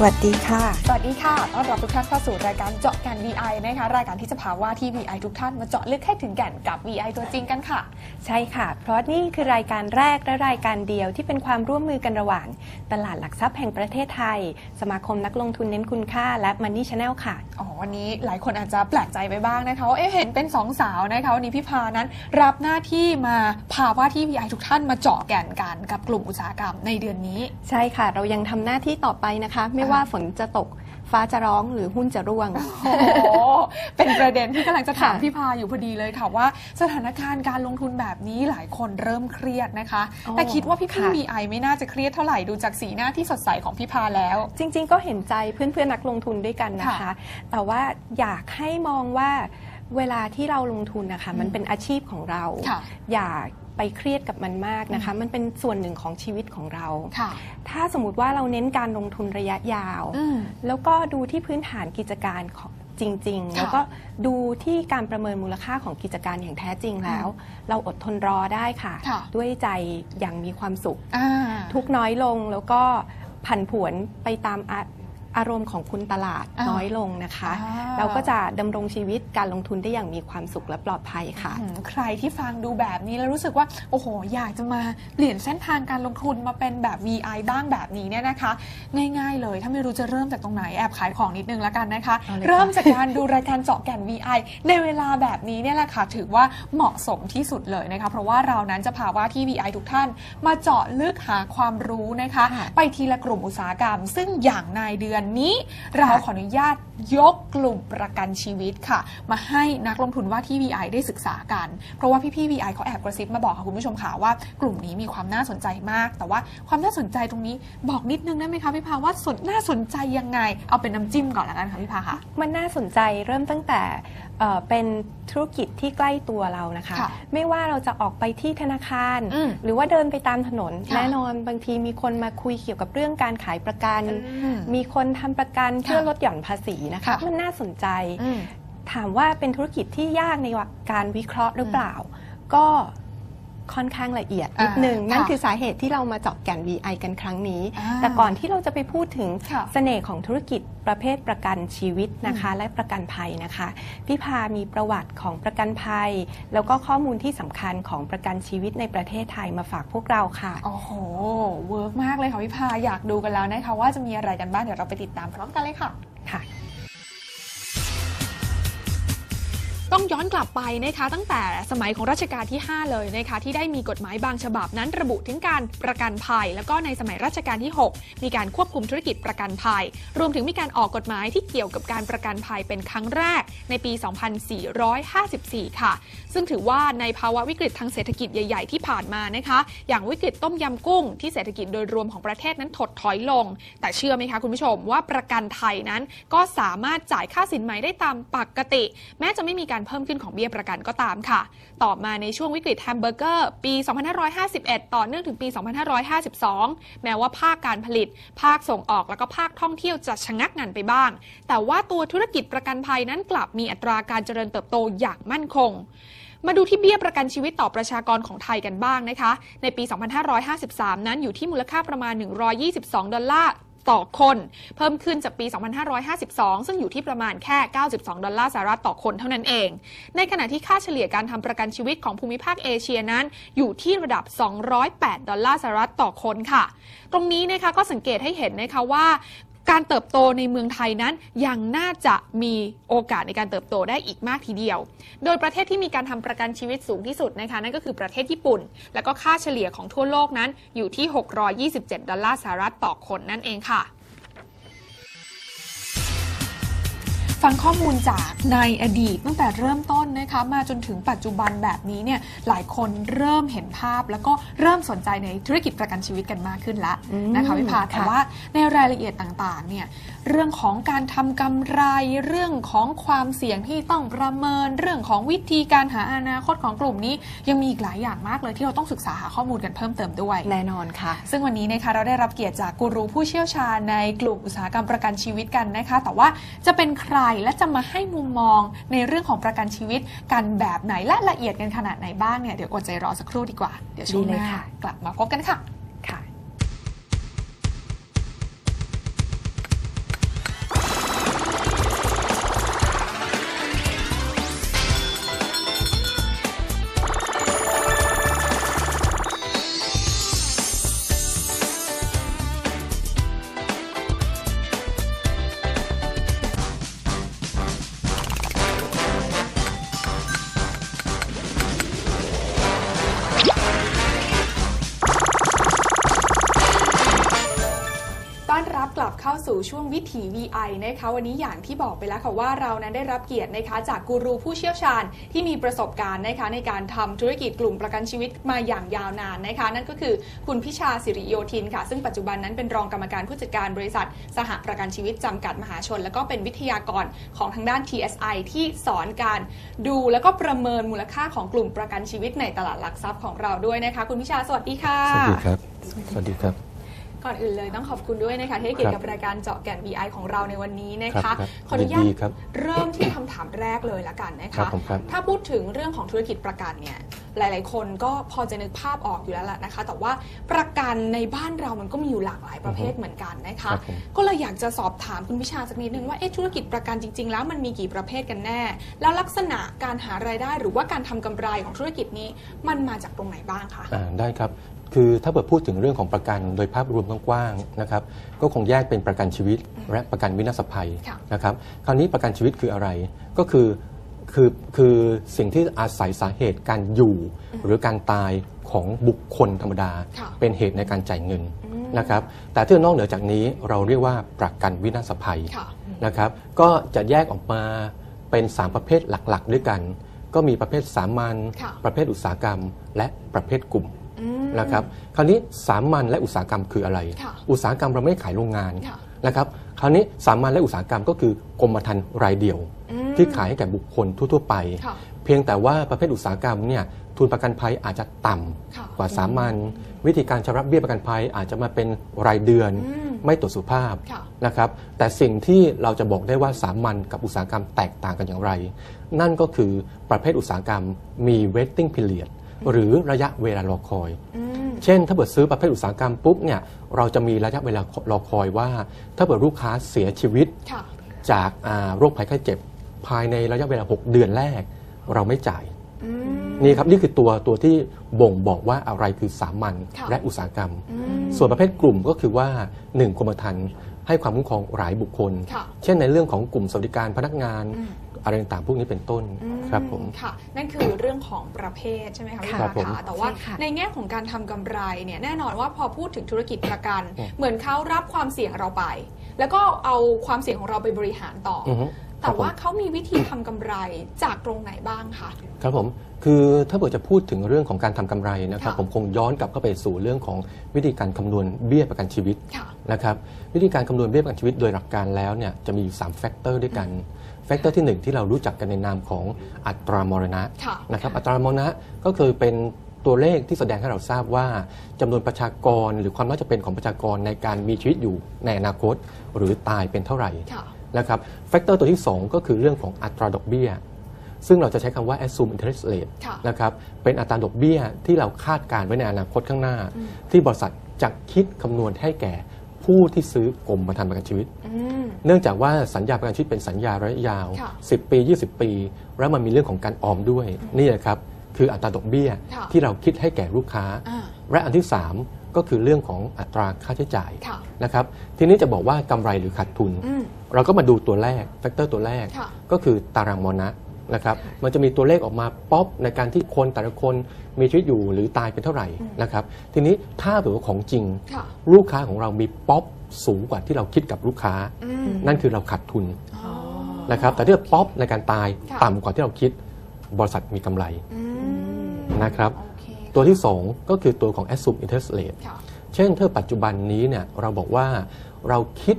สวัสดีค่ะ สวัสดีค่ะ ต้อนรับทุกท่านเข้าสู่รายการเจาะแก่น VI นะคะ รายการที่จะพาว่าที่ VI ทุกท่านมาเจาะลึกให้ถึงแก่นกับ VI ตัวจริงกันค่ะ ใช่ค่ะ เพราะนี่คือรายการแรกและรายการเดียวที่เป็นความร่วมมือกันระหว่าง ตลาดหลักทรัพย์แห่งประเทศไทย สมาคมนักลงทุนเน้นคุณค่าและ Money Channel ค่ะ อ๋อ วันนี้หลายคนอาจจะแปลกใจไปบ้างนะคะว่าเอ๊ะเห็นเป็นสองสาวนะคะวันนี้พี่พานั้นรับหน้าที่มาพาว่าที่ VI ทุกท่านมาเจาะแก่นกันกับกลุ่มอุตสาหกรรมในเดือนนี้ ใช่ค่ะ เรายังทำหน้าที่ต่อไปนะคะไม่ว่าฝนจะตกฟ้าจะร้องหรือหุ้นจะร่วง โอ้โหเป็นประเด็นที่กำลังจะถามค่ะพี่พาอยู่พอดีเลยค่ะว่า สถานการณ์การลงทุนแบบนี้หลายคนเริ่มเครียดนะคะโอ้แต่คิดว่าพี่พี่ค่ะ VI ไม่น่าจะเครียดเท่าไหร่ดูจากสีหน้าที่สดใสของพี่พาแล้ว จริง ๆ ก็เห็นใจเพื่อนๆนักลงทุนด้วยกันนะคะค่ะแต่ว่าอยากให้มองว่าเวลาที่เราลงทุนนะคะอืมมันเป็นอาชีพของเราค่ะอย่า ไปเครียดกับมันมากนะคะ มันเป็นส่วนหนึ่งของชีวิตของเราค่ะถ้าสมมติว่าเราเน้นการลงทุนระยะยาวอืมแล้วก็ดูที่พื้นฐานกิจการของจริงๆค่ะแล้วก็ดูที่การประเมินมูลค่าของกิจการอย่างแท้จริงแล้ว เราอดทนรอได้ค่ะค่ะด้วยใจอย่างมีความสุขอ่าทุกน้อยลงแล้วก็ผันผวนไปตาม อาอารมณ์ของคุณตลาดอ่าน้อยลงนะคะอ่าเราก็จะดำรงชีวิตการลงทุนได้อย่างมีความสุขและปลอดภัยค่ะอืมใครที่ฟังดูแบบนี้แล้วรู้สึกว่า โอ้โห อยากจะมาเปลี่ยนเส้นทางการลงทุนมาเป็นแบบ VI บ้างแบบนี้เนี่ยนะคะ ง่ายๆเลย ถ้าไม่รู้จะเริ่มจากตรงไหนแอบขายของนิดนึงแล้วกันนะคะเอาเลยค่ะเริ่มจากการดูรายการเจาะแก่น VI ในเวลาแบบนี้เนี่ยแหละค่ะถือว่าเหมาะสมที่สุดเลยนะคะเพราะว่าเรานั้นจะพาว่าที่ VI ทุกท่าน มาเจาะลึกหาความรู้นะคะค่ะไปทีละกลุ่มอุตสาหกรรม ซึ่งอย่างในเดือนนี้ เราขออนุญาต ยกกลุ่มประกันชีวิตค่ะ มาให้นักลงทุนว่าที่ VI ได้ศึกษากัน เพราะว่าพี่ๆ VI เขาแอบกระซิบมาบอกค่ะคุณผู้ชมค่ะว่ากลุ่มนี้มีความน่าสนใจมาก แต่ว่าความน่าสนใจตรงนี้บอกนิดนึงได้ไหมคะพี่พาว่าสนน่าสนใจยังไง เอาเป็นน้ำจิ้มก่อนละกันค่ะพี่พาค่ะมันน่าสนใจเริ่มตั้งแต่เอ่อเป็นธุรกิจที่ใกล้ตัวเรานะคะค่ะไม่ว่าเราจะออกไปที่ธนาคารอืมหรือว่าเดินไปตามถนนค่ะแน่นอนบางทีมีคนมาคุยเกี่ยวกับเรื่องการขายประกันอืมมีคนทำประกันเพื่อค่ะลดหย่อนภาษีนะคะค่ะมันน่าสนใจอืมถามว่าเป็นธุรกิจที่ยากในการวิเคราะห์หรือเปล่า ก็ค่อนข้างละเอียดนิดนึงอ่านั่นค่ะคือสาเหตุที่เรามาเจาะแก่น VI กันครั้งนี้อ่าแต่ก่อนที่เราจะไปพูดถึงค่ะเสน่ห์ของธุรกิจประเภทประกันชีวิตนะคะ และประกันภัยนะคะ พี่พามีประวัติของประกันภัย แล้วก็ข้อมูลที่สำคัญของประกันชีวิตในประเทศไทยมาฝากพวกเราค่ะ โอ้โห เวิร์กมากเลยค่ะพี่พาอยากดูกันแล้วนะคะว่าจะมีอะไรกันบ้างเดี๋ยวเราไปติดตามพร้อมกันเลยค่ะค่ะ ต้องย้อนกลับไปนะคะ ตั้งแต่สมัยของรัชกาลที่ 5 เลยนะคะ ที่ได้มีกฎหมายบางฉบับนั้นระบุถึงการประกันภัย แล้วก็ในสมัยรัชกาลที่ 6 มีการควบคุมธุรกิจประกันภัย รวมถึงมีการออกกฎหมายที่เกี่ยวกับการประกันภัยเป็นครั้งแรกในปี 2454 ค่ะ ซึ่งถือว่าในภาวะวิกฤตทางเศรษฐกิจใหญ่ ๆ ที่ผ่านมานะคะ อย่างวิกฤตต้มยำกุ้งที่เศรษฐกิจโดยรวมของประเทศนั้นถดถอยลง แต่เชื่อไหมคะคุณผู้ชมว่าประกันไทยนั้นก็สามารถจ่ายค่าสินไหมได้ตามปกติ แม้จะไม่มีการเพิ่มขึ้นของเบี้ยประกันก็ตามค่ะ ต่อมาในช่วงวิกฤตแฮมเบอร์เกอร์ปี 2551 ต่อเนื่องถึงปี 2552 แม้ว่าภาคการผลิต ภาคส่งออกแล้วก็ภาคท่องเที่ยวจะชะงักงันไปบ้าง แต่ว่าตัวธุรกิจประกันภัยนั้นกลับมีอัตราการเจริญเติบโตอย่างมั่นคงมาดูที่เบี้ยประกันชีวิตต่อประชากรของไทยกันบ้างนะคะ ในปี 2553 นั้นอยู่ที่มูลค่าประมาณ 122 ดอลลาร์ ต่อคน เพิ่มขึ้นจากปี 2552 ซึ่งอยู่ที่ประมาณแค่ 92 ดอลลาร์สหรัฐต่อคนเท่านั้นเอง ในขณะที่ค่าเฉลี่ยการทำประกันชีวิตของภูมิภาคเอเชียนั้น อยู่ที่ระดับ 208 ดอลลาร์สหรัฐต่อคนค่ะ ตรงนี้นะคะก็สังเกตให้เห็นนะคะว่า การเติบโตในเมืองไทยนั้นยังน่าจะมีโอกาสในการเติบโตได้อีกมากทีเดียว โดยประเทศที่มีการทำประกันชีวิตสูงที่สุดนะคะนั่นก็คือประเทศญี่ปุ่น แล้วก็ค่าเฉลี่ยของทั่วโลกนั้นอยู่ที่ 627 ดอลลาร์สหรัฐต่อคนนั่นเองค่ะ ฟังข้อมูลจากในอดีตตั้งแต่เริ่มต้นนะคะมาจนถึงปัจจุบันแบบนี้เนี่ยหลายคนเริ่มเห็นภาพ แล้วก็เริ่มสนใจในธุรกิจประกันชีวิตกันมากขึ้นแล้วอืมนะคะวิภาค่ะแต่ว่าในรายละเอียดต่างๆเนี่ยเรื่องของการทำกำไรเรื่องของความเสี่ยงที่ต้องประเมินเรื่องของวิธีการหาอนาคตของกลุ่มนี้ ยังมีอีกหลายอย่างมากเลยที่เราต้องศึกษาหาข้อมูลกันเพิ่มเติมด้วยแน่นอนค่ะ ซึ่งวันนี้นะคะเราได้รับเกียรติจากกูรูผู้เชี่ยวชาญในกลุ่มอุตสาหกรรมประกันชีวิตกันนะคะ แต่ว่าจะเป็นใครและจะมาให้มุมมองในเรื่องของประกันชีวิตกันแบบไหนและละเอียดกันขนาดไหนบ้างเนี่ยเดี๋ยวอดใจรอสักครู่ดีกว่า เดี๋ยวช่วงหดีเลยน้าค่ะกลับมาพบกันค่ะค่ะ สู่ช่วงวิถี VI นะคะวันนี้อย่างที่บอกไปแล้วค่ะว่าเรานั้นได้รับเกียรตินะคะจากกูรูผู้เชี่ยวชาญที่มีประสบการณ์นะคะในการทำธุรกิจกลุ่มประกันชีวิตมาอย่างยาวนานนะคะนั่นก็คือคุณพิชาสิริโยธินค่ะ ซึ่งปัจจุบันนั้นเป็นรองกรรมการผู้จัดการบริษัท สหประกันชีวิตจำกัดมหาชน แล้วก็เป็นวิทยากรของทางด้าน TSI ที่สอนการดูแล้วก็ประเมินมูลค่าของกลุ่มประกันชีวิตในตลาดหลักทรัพย์ของเราด้วยนะคะ คุณพิชาสวัสดีค่ะสวัสดีครับสวัสดีครับ ก่อนอื่นเลยต้องขอบคุณด้วยนะคะที่ให้เกียรติครักับบรายการเจาะแก่น VI ของเราในวันนี้นะครัคะบครับขออนุญาตยินดีครับเริ่มที่คำถามแรกเลยละกันนะครัคะบผมครับถ้าพูดถึงเรื่องของธุรกิจประกันเนี่ย หลาย ๆ คนก็พอจะนึกภาพออกอยู่แล้วแหละนะคะ แต่ว่าประกันในบ้านเรามันก็มีอยู่หลากหลายประเภทเหมือนกันนะคะครับผมก็เลยอยากจะสอบถามคุณวิชาสักนิดนึงว่าเอ๊ะธุรกิจประกันจริง ๆ แล้วมันมีกี่ประเภทกันแน่ แล้วลักษณะการหารายได้หรือว่าการทำกำไรของธุรกิจนี้มันมาจากตรงไหนบ้างคะอ่าได้ครับคือถ้าเกิดพูดถึงเรื่องของประกันโดยภาพรวมกว้างๆนะครับก็คงแยกเป็นประกันชีวิตและประกันวินาศภัยค่ะนะครับคราวนี้ประกันชีวิตคืออะไรก็คือ คือคือสิ่งที่อาศัยสาเหตุการอยู่ หรือการตายของบุคคลธรรมดา ค่ะเป็นเหตุในการจ่ายเงินอืมนะครับแต่ถ้านอกเหนือจากนี้เราเรียกว่าประกันวินาศภัยค่ะนะครับก็จะแยกออกมาเป็น 3 ประเภทหลักๆ ด้วยกัน ก็มีประเภทสามัญค่ะ ประเภทอุตสาหกรรม และประเภทกลุ่มอืม นะครับคราวนี้สามัญและอุตสาหกรรมคืออะไร ค่ะอุตสาหกรรมเราไม่ได้ขายโรงงานค่ะ นะครับคราวนี้สามัญและอุตสาหกรรมก็คือกรมธรรม์รายเดียว อืม ที่ขายให้แก่บุคคลทั่วๆไปค่ะเพียงแต่ว่าประเภทอุตสาหกรรมเนี่ยทุนประกันภัยอาจจะต่ำค่ะกว่าสามัญวิธีการชำระเบี้ยประกันภัยอาจจะมาเป็นรายเดือนอืมไม่ตรวจสุขภาพค่ะนะครับแต่สิ่งที่เราจะบอกได้ว่าสามัญกับอุตสาหกรรมแตกต่างกันอย่างไร นั่นก็คือประเภทอุตสาหกรรมมี waiting period หรือระยะเวลารอคอยอืมเช่น ถ้าเกิดซื้อประเภทอุตสาหกรรมปุ๊บเนี่ยเราจะมีระยะเวลารอคอยว่า ถ้าเกิดลูกค้าเสียชีวิตค่ะจากอ่าโรคภัยไข้เจ็บ ภายในระยะเวลา 6 เดือนแรก เราไม่จ่ายอืมนี่ครับนี่คือตัวตัวที่บ่งบอกว่าอะไรคือสามัญค่ะและอุตสาหกรรมอืมส่วนประเภทกลุ่มก็คือว่า 1กรมธรรม์ให้ความคุ้มครองหลายบุคคลค่ะเช่นในเรื่องของกลุ่มสวัสดิการพนักงานอืมอะไรต่างๆพวกนี้เป็นต้นอืครับผมค่ะ นั่นคือเรื่องของประเภทใช่ไหมคะพี่ครัปาบผมคะแต่ว่าใช่ค่ะในแง่ของการทำกำไรเนี่ยแน่นอนว่าพอพูดถึงธุรกิจประกันอืมเหมือนเขารับความเสี่ยงเราไป แล้วก็เอาความเสี่ยงของเราไปบริหารต่อออือฮึค แต่รับผมว่าเขามีวิธีทำกำไรจากตรงไหนบ้างคะครับผมคือถ้าเกิดจะพูดถึงเรื่องของการทำกำไรนะครับค่ะผมคงย้อนกลับเข้าไปสู่เรื่องของวิธีการคำนวณเบี้ยประกันชีวิตค่ะนะครับวิธีการคำนวณเบี้ยประกันชีวิตโดยหลักการแล้วเนี่ยจะมีอยู่3แฟกเตอร์ด้วยกันแฟกเตอร์ที่ 1 ที่เรารู้จักกันในนามของอัตรามรณะค่ะนะครับอัตรามรณะก็คือเป็นตัวเลขที่แสดงให้เราทราบว่าจำนวนประชากรหรือความน่าจะเป็นของประชากรในการมีชีวิตอยู่ในอนาคต หรือตายเป็นเท่าไหร่ค่ะ นะครับแฟกเตอร์ตัวที่ 2 ก็คือเรื่องของอัตราดอกเบี้ย ซึ่งเราจะใช้คำว่า assume interest rate ค่ะนะครับเป็นอัตราดอกเบี้ยที่เราคาดการณ์ไว้ในอนาคตข้างหน้าอืมที่บริษัทจะคิดคำนวณให้แก่ผู้ที่ซื้อกรมธรรม์ประกันชีวิตอืมเนื่องจากว่าสัญญาประกันชีวิตเป็นสัญญาระยะยาวค่ะ10 ปี 20 ปี แล้วมันมีเรื่องของการออมด้วยนี่แหละครับคืออัตราดอกเบี้ยค่ะที่เราคิดให้แก่ลูกค้าอ่าและอันที่ 3 ก็คือเรื่องของอัตราค่าใช้จ่ายค่ะนะครับทีนี้จะบอกว่ากำไรหรือขาดทุนอืมเราก็มาดูตัวแรกแฟกเตอร์ตัวแรกค่ะก็คือตารางมรณะนะครับมันจะมีตัวเลขออกมาป๊อปในการที่คนแต่ละคนมีชีวิตอยู่หรือตายเป็นเท่าไหร่นะครับทีนี้ถ้าเผื่อว่าของจริงค่ะลูกค้าของเรามีป๊อปสูงกว่าที่เราคิดกับลูกค้าอืมนั่นคือเราขาดทุนอ๋อนะครับแต่ถ้าป๊อปในการตายค่ะต่ำกว่าที่เราคิดบริษัทมีกำไรอืมนะครับโอเค ตัวที่ 2 ก็คือตัวของ assume interest rate ค่ะเช่นถ้าปัจจุบันนี้เนี่ยเราบอกว่าเราคิด